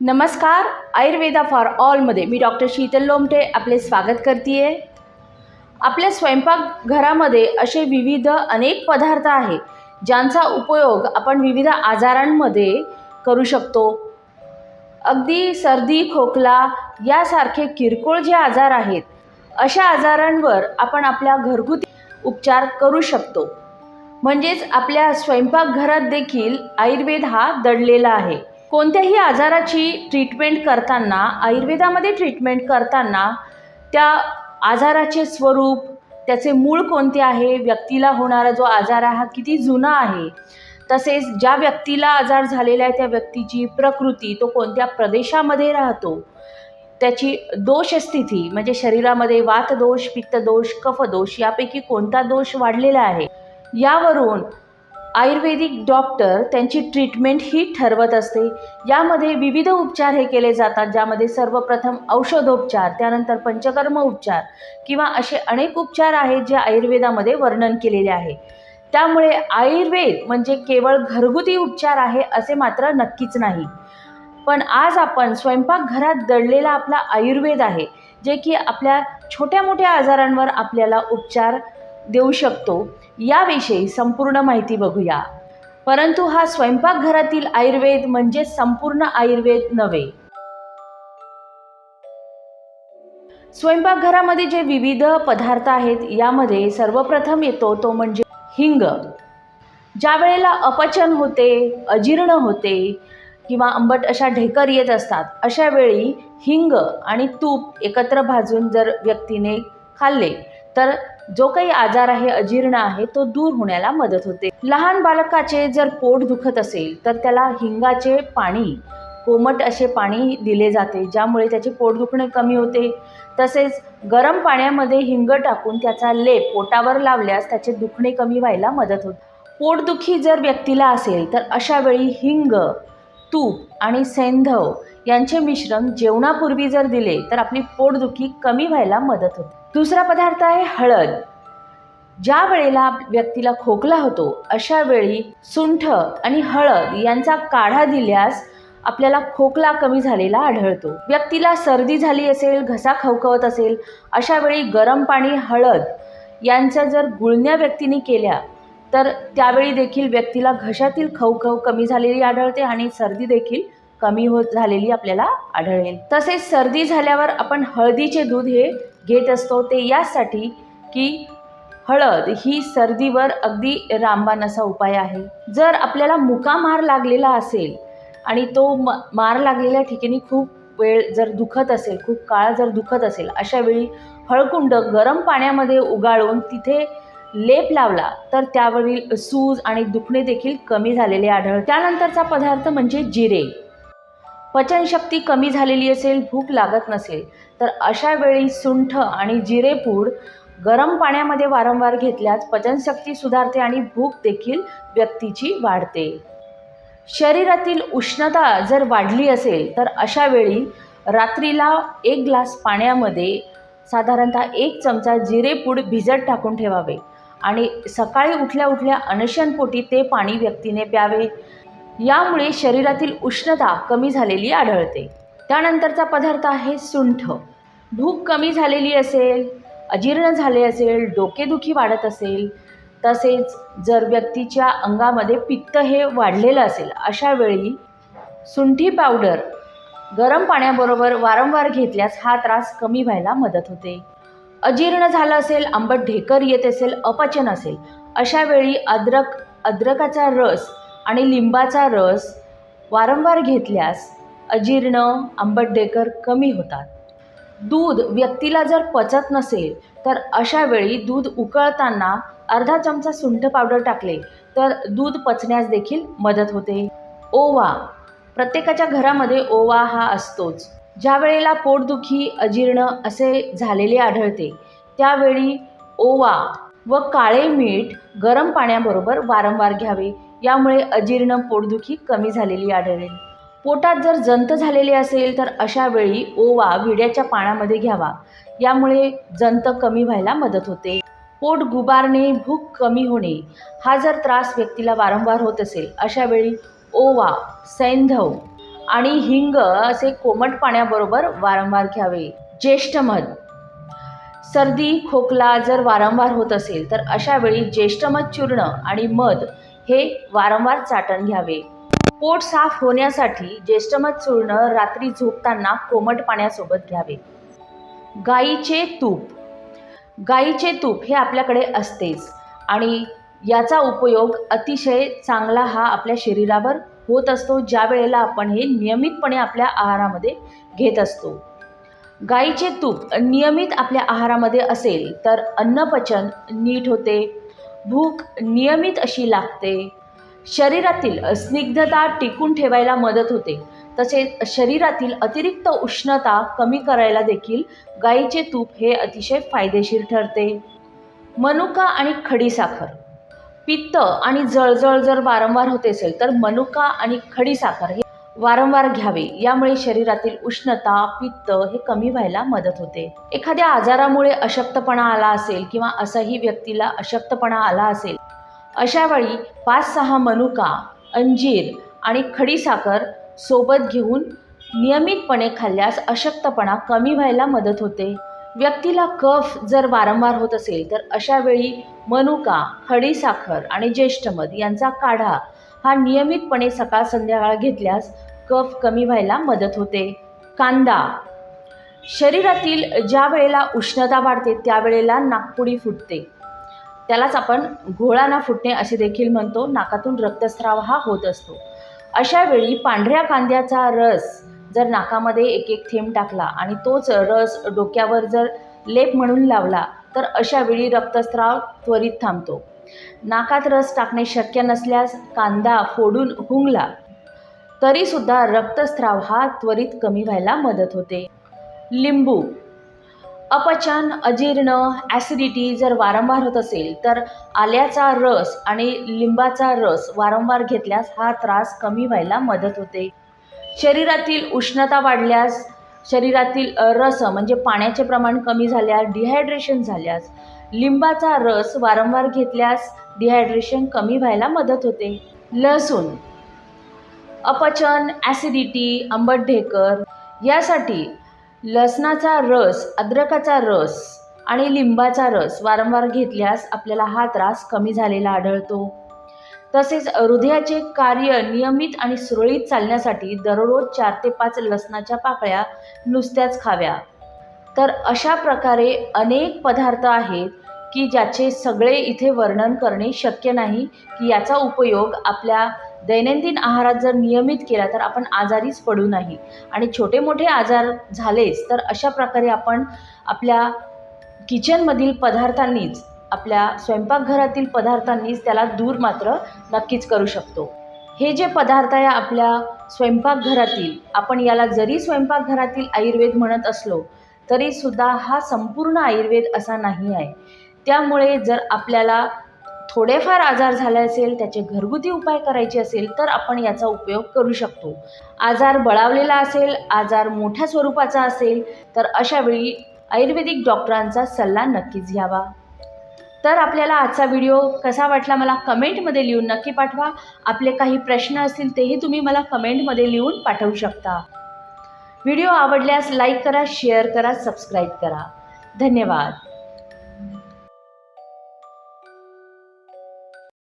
नमस्कार आयुर्वेदा फॉर ऑलमध्ये मी डॉक्टर शीतल लोमटे आपले स्वागत करते आहे आपल्या स्वयंपाकघरामध्ये असे विविध अनेक पदार्थ आहे ज्यांचा उपयोग आपण विविध आजारांमध्ये करू शकतो. अगदी सर्दी खोकला यासारखे किरकोळ जे आजार आहेत अशा आजारांवर आपण आपल्या घरगुती उपचार करू शकतो. म्हणजेच आपल्या स्वयंपाकघरात देखील आयुर्वेद हा दडलेला आहे. कोणत्याही आजाराची ट्रीटमेंट करताना आयुर्वेदामध्ये ट्रीटमेंट करताना त्या आजाराचे स्वरूप त्याचे मूळ कोणते आहे व्यक्तीला होणारा जो आजार आहे हा किती जुना आहे तसेच ज्या व्यक्तीला आजार झालेला आहे त्या व्यक्तीची प्रकृती तो कोणत्या प्रदेशामध्ये राहतो त्याची दोषस्थिती म्हणजे शरीरामध्ये वातदोष पित्तदोष कफदोष यापैकी कोणता दोष वाढलेला आहे यावरून आयुर्वेदिक डॉक्टर त्यांची ट्रीटमेंट ही ठरवत असते. यामध्ये विविध उपचार हे केले जातात ज्यामध्ये सर्वप्रथम औषधोपचार त्यानंतर पंचकर्म उपचार किंवा असे अनेक उपचार आहेत जे आयुर्वेदामध्ये वर्णन केलेले आहे. त्यामुळे आयुर्वेद म्हणजे केवळ घरगुती उपचार आहे असे मात्र नक्कीच नाही. पण आज आपण स्वयंपाकघरात दडलेला आपला आयुर्वेद आहे जे की आपल्या छोट्या मोठ्या आजारांवर आपल्याला उपचार देऊ शकतो. याविषयी संपूर्ण माहिती बघूया. परंतु हा स्वयंपाकघरातील आयुर्वेद म्हणजे संपूर्ण आयुर्वेद नव्हे. स्वयंपाकघरामध्ये जे विविध पदार्थ आहेत यामध्ये सर्वप्रथम येतो तो म्हणजे हिंग. ज्या वेळेला अपचन होते अजीर्ण होते किंवा आंबट अशा ढेकर येत असतात अशा वेळी हिंग आणि तूप एकत्र भाजून जर व्यक्तीने खाल्ले तर जो काही आजार आहे अजीर्ण आहे तो दूर होण्याला मदत होते. लहान बालकाचे जर पोट दुखत असेल तर त्याला हिंगाचे पाणी कोमट असे पाणी दिले जाते ज्यामुळे त्याचे पोट दुखणे कमी होते. तसेच गरम पाण्यामध्ये हिंग टाकून त्याचा लेप पोटावर लावल्यास त्याचे दुखणे कमी व्हायला मदत होते. पोटदुखी जर व्यक्तीला असेल तर अशा वेळी हिंग तूप आणि सेंधव यांचे मिश्रण जेवणापूर्वी जर दिले तर आपली पोटदुखी कमी व्हायला मदत होते. दुसरा पदार्थ आहे हळद. ज्या वेळेला व्यक्तीला खोकला होतो अशा वेळी सुंठ आणि हळद यांचा काढा दिल्यास आपल्याला खोकला कमी झालेला आढळतो. व्यक्तीला सर्दी झाली असेल घसा खवखवत असेल अशा वेळी गरम पाणी हळद यांच्या जर गुळण्या व्यक्तीने केल्या तर त्यावेळी देखील व्यक्तीला घशातील खवखव कमी झालेली आढळते आणि सर्दी देखील कमी होत झालेली आपल्याला आढळेल. तसेच सर्दी झाल्यावर आपण हळदीचे दूध हे घेत असतो ते यासाठी की हळद ही सर्दीवर अगदी रामबाण असा उपाय आहे. जर आपल्याला मुका मार लागलेला असेल आणि तो म मार लागलेल्या ठिकाणी खूप वेळ जर दुखत असेल खूप काळ जर दुखत असेल अशा वेळी हळकुंड गरम पाण्यामध्ये उगाळून तिथे लेप लावला तर त्यावरील सूज आणि दुखणे देखील कमी झालेले आढळ त्यानंतरचा पदार्थ म्हणजे जिरे. पचनशक्ती कमी झालेली असेल भूक लागत नसेल तर अशा वेळी सुंठ आणि जिरेपूड गरम पाण्यामध्ये वारंवार घेतल्यास पचनशक्ती सुधारते आणि भूक देखील व्यक्तीची वाढते. शरीरातील उष्णता जर वाढली असेल तर अशा वेळी रात्रीला एक ग्लास पाण्यामध्ये साधारणतः एक चमचा जिरेपूड भिजत टाकून ठेवावे आणि सकाळी उठल्या उठल्या अनशनपोटी ते पाणी व्यक्तीने प्यावे. यामुळे शरीरातील उष्णता कमी झालेली आढळते. त्यानंतरचा पदार्थ आहे सुंठ. भूक कमी झालेली असेल अजीर्ण झाले असेल डोकेदुखी वाढत असेल तसेच जर व्यक्तीच्या अंगामध्ये पित्त हे वाढलेलं असेल अशा वेळी सुंठी पावडर गरम पाण्याबरोबर वारंवार घेतल्यास हा त्रास कमी व्हायला मदत होते. अजीर्ण झालं असेल आंबट ढेकर येत असेल अपचन असेल अशा वेळी अद्रक अद्रकाचा रस आणि लिंबाचा रस वारंवार घेतल्यास अजीर्ण आंबटडेकर कमी होतात. दूध व्यक्तीला जर पचत नसेल तर अशा वेळी दूध उकळताना अर्धा चमचा सुंठ पावडर टाकले तर दूध पचण्यास देखील मदत होते. ओवा. प्रत्येकाच्या घरामध्ये ओवा हा असतोच. ज्या वेळेला पोटदुखी अजीर्ण असे झालेले आढळते त्यावेळी ओवा व काळे मीठ गरम पाण्याबरोबर वारंवार घ्यावे. यामुळे अजीर्ण पोटदुखी कमी झालेली आढळेल. पोटात जर जंत झालेले असेल तर अशा वेळी ओवा विड्याच्या पाण्यामध्ये घ्यावा. यामुळे जंत कमी व्हायला मदत होते. पोट गुबारणे भूक कमी होणे हा जर त्रास व्यक्तीला वारंवार होत असेल अशा वेळी ओवा सैंधव आणि हिंग असे कोमट पाण्याबरोबर वारंवार घ्यावे. ज्येष्ठ मध. सर्दी खोकला जर वारंवार होत असेल तर अशा वेळी ज्येष्ठमध चूर्ण आणि मध हे वारंवार चाटण घ्यावे. पोट साफ होण्यासाठी ज्येष्ठमध चूर्ण रात्री झोपताना कोमट पाण्यासोबत घ्यावे. गाईचे तूप. गाईचे तूप हे आपल्याकडे असतेच आणि याचा उपयोग अतिशय चांगला हा आपल्या शरीरावर होत असतो ज्या वेळेला आपण हे नियमितपणे आपल्या आहारामध्ये घेत असतो. गाईचे तूप नियमित आपल्या आहारामध्ये असेल तर अन्नपचन नीट होते भूक नियमित अशी लागते. शरीरातील स्निग्धता टिकून ठेवायला मदत होते. तसेच शरीरातील अतिरिक्त उष्णता कमी करायला देखील गाईचे तूप हे अतिशय फायदेशीर ठरते. मनुका आणि खडीसाखर पित्त आणि जळजळ जर वारंवार होत असेल तर मनुका आणि खडीसाखर हे वारंवार घ्यावे. यामुळे शरीरातील उष्णता पित्त हे कमी व्हायला मदत होते. एखाद्या आजारामुळे अशक्तपणा आला असेल किंवा असंही व्यक्तीला अशक्तपणा आला असेल अशा वेळी पाच सहा मनुका अंजीर आणि खडीसाखर सोबत घेऊन नियमितपणे खाल्ल्यास अशक्तपणा कमी व्हायला मदत होते. व्यक्तीला कफ जर वारंवार होत असेल तर अशा वेळी मनुका खडीसाखर आणि ज्येष्ठमध यांचा काढा हा नियमितपणे सकाळ संध्याकाळ घेतल्यास कफ कमी व्हायला मदत होते. कांदा. शरीरातील ज्या वेळेला उष्णता वाढते त्यावेळेला नाकपुडी फुटते. त्यालाच आपण घोळाना फुटणे असे देखील म्हणतो. नाकातून रक्तस्राव हा होत असतो. अशा वेळी पांढऱ्या कांद्याचा रस जर नाकामध्ये एक एक थेंब टाकला आणि तोच रस डोक्यावर जर लेप म्हणून लावला तर अशा वेळी रक्तस्राव त्वरित थांबतो. नाकात रस टाकणे शक्य नसल्यास कांदा फोडून हुंगला. तरीसुद्धा रक्तस्राव हा त्वरित कमी व्हायला मदत होते. लिंबू. अपचन अजीर्ण ॲसिडिटी जर वारंवार होत असेल तर आल्याचा रस आणि लिंबाचा रस वारंवार घेतल्यास हा त्रास कमी व्हायला मदत होते. शरीरातील उष्णता वाढल्यास शरीरातील रस म्हणजे पाण्याचे प्रमाण कमी झाल्यास डिहायड्रेशन झाल्यास लिंबाचा रस वारंवार घेतल्यास डिहायड्रेशन कमी व्हायला मदत होते. लसूण. अपचन ॲसिडिटी आंबट ढेकर यासाठी लसणाचा रस अद्रकाचा रस आणि लिंबाचा रस वारंवार घेतल्यास आपल्याला हा त्रास कमी झालेला आढळतो. तसेच हृदयाचे कार्य नियमित आणि सुरळीत चालण्यासाठी दररोज चार ते पाच लसणाच्या पाकळ्या नुसत्याच खाव्या. तर अशा प्रकारे अनेक पदार्थ आहेत की ज्याचे सगळे इथे वर्णन करणे शक्य नाही की याचा उपयोग आपल्या दैनंदिन आहारात जर नियमित केला तर आपण आजारीच पडू नाही. आणि छोटे मोठे आजार झालेच तर अशा प्रकारे आपण आपल्या किचनमधील पदार्थांनीच आपल्या स्वयंपाकघरातील पदार्थांनीच त्याला दूर मात्र नक्कीच करू शकतो. हे जे पदार्थ आहे आपल्या स्वयंपाकघरातील आपण याला जरी स्वयंपाकघरातील आयुर्वेद म्हणत असलो तरीसुद्धा हा संपूर्ण आयुर्वेद असा नाही आहे. त्यामुळे जर आपल्याला थोडेफार आजार झाले असेल त्याचे घरगुती उपाय करायचे असेल तर आपण याचा उपयोग करू शकतो. आजार बळावलेला असेल आजार मोठ्या स्वरूपाचा असेल तर अशावेळी आयुर्वेदिक डॉक्टरांचा सल्ला नक्कीच घ्यावा. तर आपल्याला आजचा व्हिडिओ कसा वाटला मला कमेंटमध्ये लिहून नक्की पाठवा. आपले काही प्रश्न असतील तेही तुम्ही मला कमेंटमध्ये लिहून पाठवू शकता. व्हिडिओ आवडल्यास लाईक करा शेअर करा सबस्क्राईब करा. धन्यवाद.